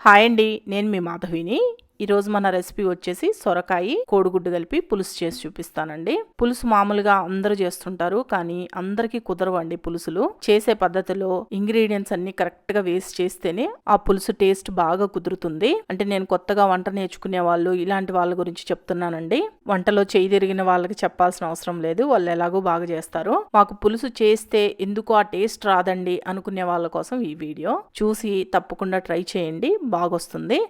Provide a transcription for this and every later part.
Hi అండి నేను మీ మాధవిని. ఈరోజు మన రెసిపీ వచ్చేసి సొరకాయ కోడిగుడ్డు కలిపి పులుసు చేసి చూపిస్తానండి. పులుసు మామూలుగా అందరూ చేస్తుంటారు కానీ అందరికీ కుదరవండి పులుసులు. చేసే పద్ధతిలో ఇంగ్రీడియంట్స్ అన్ని కరెక్ట్గా వేస్ట్ చేస్తేనే ఆ పులుసు టేస్ట్ బాగా కుదురుతుంది. అంటే నేను కొత్తగా వంట నేర్చుకునే వాళ్ళు ఇలాంటి వాళ్ళ గురించి చెప్తున్నానండి. వంటలో చేయి తిరిగిన వాళ్ళకి చెప్పాల్సిన అవసరం లేదు. వాళ్ళు ఎలాగో బాగా చేస్తారు. మాకు పులుసు చేస్తే ఎందుకు ఆ టేస్ట్ రాదండి అనుకునే వాళ్ళ కోసం ఈ వీడియో. చూసి తప్పకుండా ట్రై చేయండి. బాగొస్తుంది.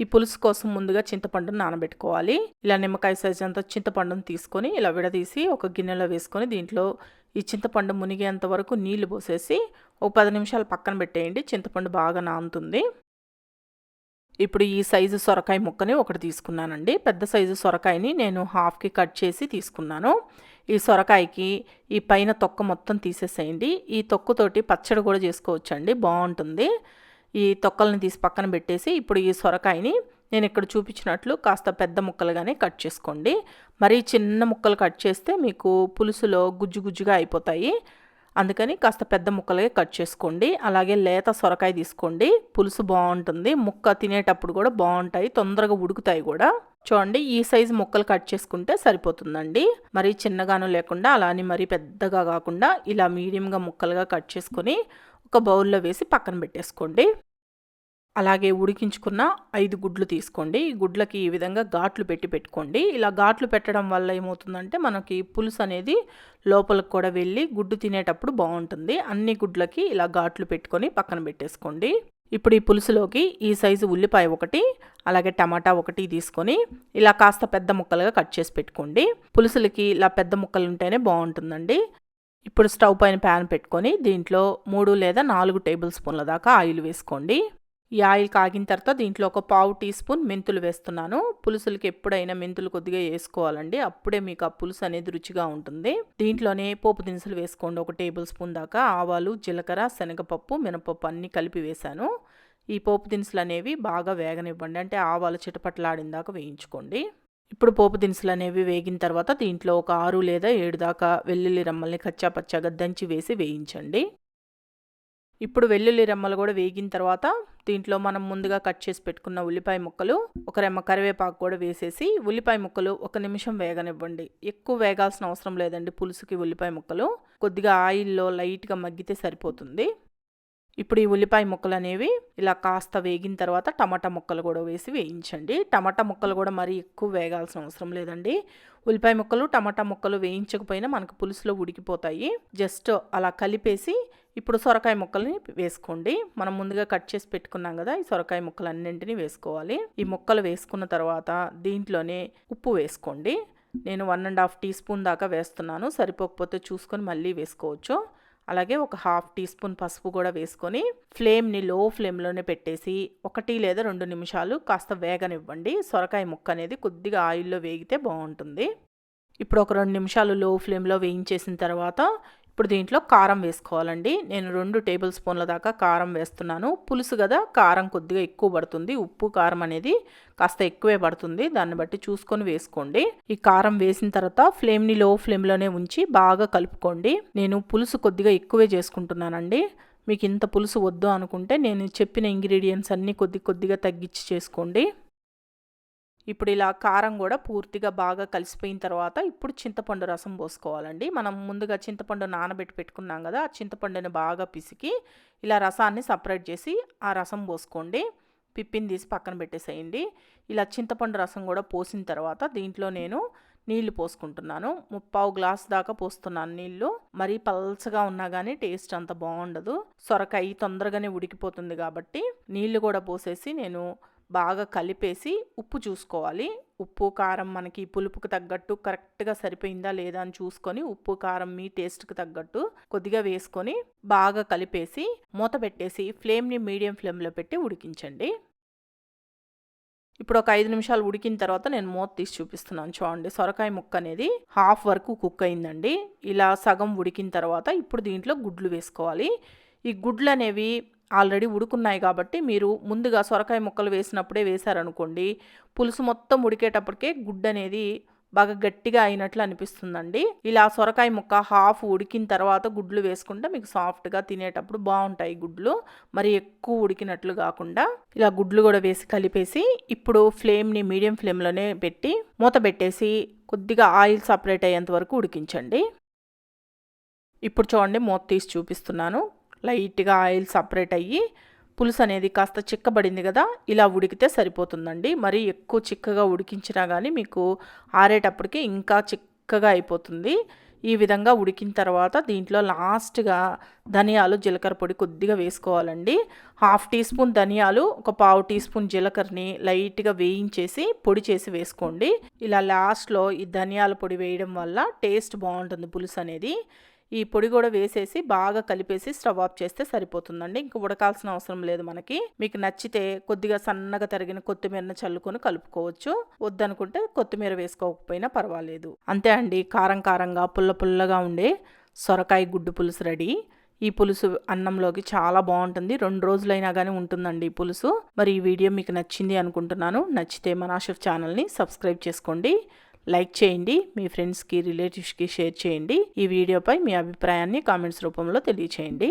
ఈ పులుసు కోసం ముందుగా చింతపండును నానబెట్టుకోవాలి. ఇలా నిమ్మకాయ సైజ్ అంత చింతపండును తీసుకొని ఇలా విడదీసి ఒక గిన్నెలో వేసుకొని దీంట్లో ఈ చింతపండు మునిగేంత వరకు నీళ్ళు పోసేసి ఒక పది నిమిషాలు పక్కన పెట్టేయండి. చింతపండు బాగా నానుతుంది. ఇప్పుడు ఈ సైజు సొరకాయ ముక్కని ఒకటి తీసుకున్నానండి. పెద్ద సైజు సొరకాయని నేను హాఫ్కి కట్ చేసి తీసుకున్నాను. ఈ సొరకాయకి ఈ పైన తొక్క మొత్తం తీసేసేయండి. ఈ తొక్కతోటి పచ్చడి కూడా చేసుకోవచ్చండి. బాగుంటుంది. ఈ తొక్కల్ని తీసి పక్కన పెట్టేసి ఇప్పుడు ఈ సొరకాయని నేను ఇక్కడ చూపించినట్లు కాస్త పెద్ద ముక్కలుగానే కట్ చేసుకోండి. మరీ చిన్న ముక్కలు కట్ చేస్తే మీకు పులుసులో గుజ్జు గుజ్జుగా అయిపోతాయి. అందుకని కాస్త పెద్ద ముక్కలుగా కట్ చేసుకోండి. అలాగే లేత సొరకాయ తీసుకోండి. పులుసు బాగుంటుంది. ముక్క తినేటప్పుడు కూడా బాగుంటాయి. తొందరగా ఉడుకుతాయి కూడా. చూడండి ఈ సైజు ముక్కలు కట్ చేసుకుంటే సరిపోతుందండి. మరీ చిన్నగాను లేకుండా అలానే మరీ పెద్దగా కాకుండా ఇలా మీడియంగా ముక్కలుగా కట్ చేసుకొని ఒక బౌల్లో వేసి పక్కన పెట్టేసుకోండి. అలాగే ఉడికించుకున్న ఐదు గుడ్లు తీసుకోండి. ఈ గుడ్లకి ఈ విధంగా ఘాట్లు పెట్టి పెట్టుకోండి. ఇలా ఘాట్లు పెట్టడం వల్ల ఏమవుతుందంటే మనకి పులుసు అనేది లోపలికి కూడా వెళ్ళి గుడ్డు తినేటప్పుడు బాగుంటుంది. అన్ని గుడ్లకి ఇలా ఘాట్లు పెట్టుకొని పక్కన పెట్టేసుకోండి. ఇప్పుడు ఈ పులుసులోకి ఈ సైజు ఉల్లిపాయ ఒకటి అలాగే టమాటా ఒకటి తీసుకొని ఇలా కాస్త పెద్ద ముక్కలుగా కట్ చేసి పెట్టుకోండి. పులుసులకి ఇలా పెద్ద ముక్కలు ఉంటేనే బాగుంటుందండి. ఇప్పుడు స్టవ్ పైన ప్యాన్ పెట్టుకొని దీంట్లో మూడు లేదా నాలుగు టేబుల్ స్పూన్ల దాకా ఆయిల్ వేసుకోండి. ఈ ఆయిల్ కాగిన తర్వాత దీంట్లో ఒక పావు టీ స్పూన్ మెంతులు వేస్తున్నాను. పులుసులకి ఎప్పుడైనా మెంతులు కొద్దిగా వేసుకోవాలండి. అప్పుడే మీకు ఆ పులుసు అనేది రుచిగా ఉంటుంది. దీంట్లోనే పోపు దినుసులు వేసుకోండి. ఒక టేబుల్ స్పూన్ దాకా ఆవాలు జీలకర్ర శనగపప్పు మినపప్పు అన్నీ కలిపి వేశాను. ఈ పోపు దినుసులు అనేవి బాగా వేగనివ్వండి. అంటే ఆవాలు చిటపట్లాడిన దాకా వేయించుకోండి. ఇప్పుడు పోపు దినుసులు అనేవి వేగిన తర్వాత దీంట్లో ఒక ఆరు లేదా ఏడు దాకా వెల్లుల్లి రమ్మల్ని కచ్చా పచ్చాగా దంచి వేసి వేయించండి. ఇప్పుడు వెల్లుల్లి రెమ్మలు కూడా వేగిన తర్వాత దీంట్లో మనం ముందుగా కట్ చేసి పెట్టుకున్న ఉల్లిపాయ ముక్కలు ఒక రెమ్మ కరివేపాకు కూడా వేసేసి ఉల్లిపాయ ముక్కలు ఒక నిమిషం వేగనివ్వండి. ఎక్కువ వేగాల్సిన అవసరం లేదండి పులుసుకి ఉల్లిపాయ ముక్కలు. కొద్దిగా ఆయిల్లో లైట్గా మగ్గితే సరిపోతుంది. ఇప్పుడు ఈ ఉల్లిపాయ ముక్కలు అనేవి ఇలా కాస్త వేగిన తర్వాత టమాటా ముక్కలు కూడా వేసి వేయించండి. టమాటా ముక్కలు కూడా మరీ ఎక్కువ వేగాల్సిన అవసరం లేదండి. ఉల్లిపాయ ముక్కలు టమాటా ముక్కలు వేయించకపోయినా మనకు పులుసులో ఉడికిపోతాయి. జస్ట్ అలా కలిపేసి ఇప్పుడు సొరకాయ ముక్కల్ని వేసుకోండి. మనం ముందుగా కట్ చేసి పెట్టుకున్నాం కదా ఈ సొరకాయ ముక్కలు అన్నింటినీ వేసుకోవాలి. ఈ ముక్కలు వేసుకున్న తర్వాత దీంట్లోనే ఉప్పు వేసుకోండి. నేను one and half teaspoon దాకా వేస్తున్నాను. సరిపోకపోతే చూసుకొని మళ్ళీ వేసుకోవచ్చు. అలాగే ఒక హాఫ్ టీ స్పూన్ పసుపు కూడా వేసుకొని ఫ్లేమ్ని లో ఫ్లేమ్లోనే పెట్టేసి ఒకటి లేదా రెండు నిమిషాలు కాస్త వేగనివ్వండి. సొరకాయ ముక్క అనేది కొద్దిగా ఆయిల్లో వేగితే బాగుంటుంది. ఇప్పుడు ఒక రెండు నిమిషాలు లో ఫ్లేమ్లో వేయించేసిన తర్వాత ఇప్పుడు దీంట్లో కారం వేసుకోవాలండి. నేను రెండు టేబుల్ స్పూన్ల దాకా కారం వేస్తున్నాను. పులుసు కదా కారం కొద్దిగా ఎక్కువ పడుతుంది. ఉప్పు కారం అనేది కాస్త ఎక్కువే పడుతుంది. దాన్ని బట్టి చూసుకొని వేసుకోండి. ఈ కారం వేసిన తర్వాత ఫ్లేమ్ని లో ఫ్లేమ్లోనే ఉంచి బాగా కలుపుకోండి. నేను పులుసు కొద్దిగా ఎక్కువే చేసుకుంటున్నానండి. మీకు ఇంత పులుసు వద్దు అనుకుంటే నేను చెప్పిన ఇంగ్రీడియంట్స్ అన్నీ కొద్ది కొద్దిగా తగ్గించి చేసుకోండి. ఇప్పుడు ఇలా కారం కూడా పూర్తిగా బాగా కలిసిపోయిన తర్వాత ఇప్పుడు చింతపండు రసం పోసుకోవాలండి. మనం ముందుగా చింతపండు నానబెట్టి పెట్టుకున్నాం కదా ఆ చింతపండుని బాగా పిసికి ఇలా రసాన్ని సపరేట్ చేసి ఆ రసం పోసుకోండి. పిప్పిని తీసి పక్కన పెట్టేసేయండి. ఇలా చింతపండు రసం కూడా పోసిన తర్వాత దీంట్లో నేను నీళ్ళు పోసుకుంటున్నాను. ముప్పావు గ్లాస్ దాకా పోస్తున్నాను నీళ్ళు. మరీ పల్చగా ఉన్నా కానీ టేస్ట్ అంత బాగుండదు. సొరకాయ తొందరగానే ఉడికిపోతుంది కాబట్టి నీళ్ళు కూడా పోసేసి నేను బాగా కలిపేసి ఉప్పు చూసుకోవాలి. ఉప్పు కారం మనకి పులుపుకు తగ్గట్టు కరెక్ట్గా సరిపోయిందా లేదా అని చూసుకొని ఉప్పు కారం మీ టేస్ట్కి తగ్గట్టు కొద్దిగా వేసుకొని బాగా కలిపేసి మూత పెట్టేసి ఫ్లేమ్ని మీడియం ఫ్లేమ్లో పెట్టి ఉడికించండి. ఇప్పుడు ఒక ఐదు నిమిషాలు ఉడికిన తర్వాత నేను మూత తీసి చూపిస్తున్నాను చూడండి. సొరకాయ ముక్క అనేది హాఫ్ వరకు కుక్ అయిందండి. ఇలా సగం ఉడికిన తర్వాత ఇప్పుడు దీంట్లో గుడ్లు వేసుకోవాలి. ఈ గుడ్లు అనేవి ఆల్రెడీ ఉడుకున్నాయి కాబట్టి మీరు ముందుగా సొరకాయ ముక్కలు వేసినప్పుడే వేశారనుకోండి పులుసు మొత్తం ఉడికేటప్పటికే గుడ్డు అనేది బాగా గట్టిగా అయినట్లు అనిపిస్తుందండి. ఇలా సొరకాయ ముక్క హాఫ్ ఉడికిన తర్వాత గుడ్లు వేసుకుంటే మీకు సాఫ్ట్గా తినేటప్పుడు బాగుంటాయి గుడ్లు. మరి ఎక్కువ ఉడికినట్లు కాకుండా ఇలా గుడ్లు కూడా వేసి కలిపేసి ఇప్పుడు ఫ్లేమ్ని మీడియం ఫ్లేమ్లోనే పెట్టి మూత పెట్టేసి కొద్దిగా ఆయిల్ సపరేట్ అయ్యేంత వరకు ఉడికించండి. ఇప్పుడు చూడండి మూత తీసి చూపిస్తున్నాను. లైట్గా ఆయిల్ సపరేట్ అయ్యి పులుసు అనేది కాస్త చిక్కబడింది కదా ఇలా ఉడికితే సరిపోతుందండి. మరి ఎక్కువ చిక్కగా ఉడికించినా కానీ మీకు ఆరేటప్పటికి ఇంకా చిక్కగా అయిపోతుంది. ఈ విధంగా ఉడికిన తర్వాత దీంట్లో లాస్ట్గా ధనియాలు జీలకర్ర పొడి కొద్దిగా వేసుకోవాలండి. హాఫ్ టీ స్పూన్ ధనియాలు ఒక పావు టీ స్పూన్ జీలకర్రని లైట్గా వేయించేసి పొడి చేసి వేసుకోండి. ఇలా లాస్ట్లో ఈ ధనియాల పొడి వేయడం వల్ల టేస్ట్ బాగుంటుంది పులుసు అనేది. ఈ పొడి కూడా వేసేసి బాగా కలిపేసి స్టవ్ ఆఫ్ చేస్తే సరిపోతుందండి. ఇంక ఉడకాల్సిన అవసరం లేదు మనకి. మీకు నచ్చితే కొద్దిగా సన్నగా తరిగిన కొత్తిమీరను చల్లుకొని కలుపుకోవచ్చు. వద్దనుకుంటే కొత్తిమీర వేసుకోకపోయినా పర్వాలేదు. అంతే అండి. కారం కారంగా పుల్ల పుల్లగా ఉండే సొరకాయ గుడ్డు పులుసు రెడీ. ఈ పులుసు అన్నంలోకి చాలా బాగుంటుంది. రెండు రోజులైనా కానీ ఉంటుందండి ఈ పులుసు. మరి ఈ వీడియో మీకు నచ్చింది అనుకుంటున్నాను. నచ్చితే మనాషఫ్ ఛానల్ని సబ్స్క్రైబ్ చేసుకోండి. లైక్ చేయండి మీ ఫ్రెండ్స్కి రిలేటివ్స్కి షేర్ చేయండి. ఈ వీడియోపై మీ అభిప్రాయాన్ని కామెంట్స్ రూపంలో తెలియచేయండి.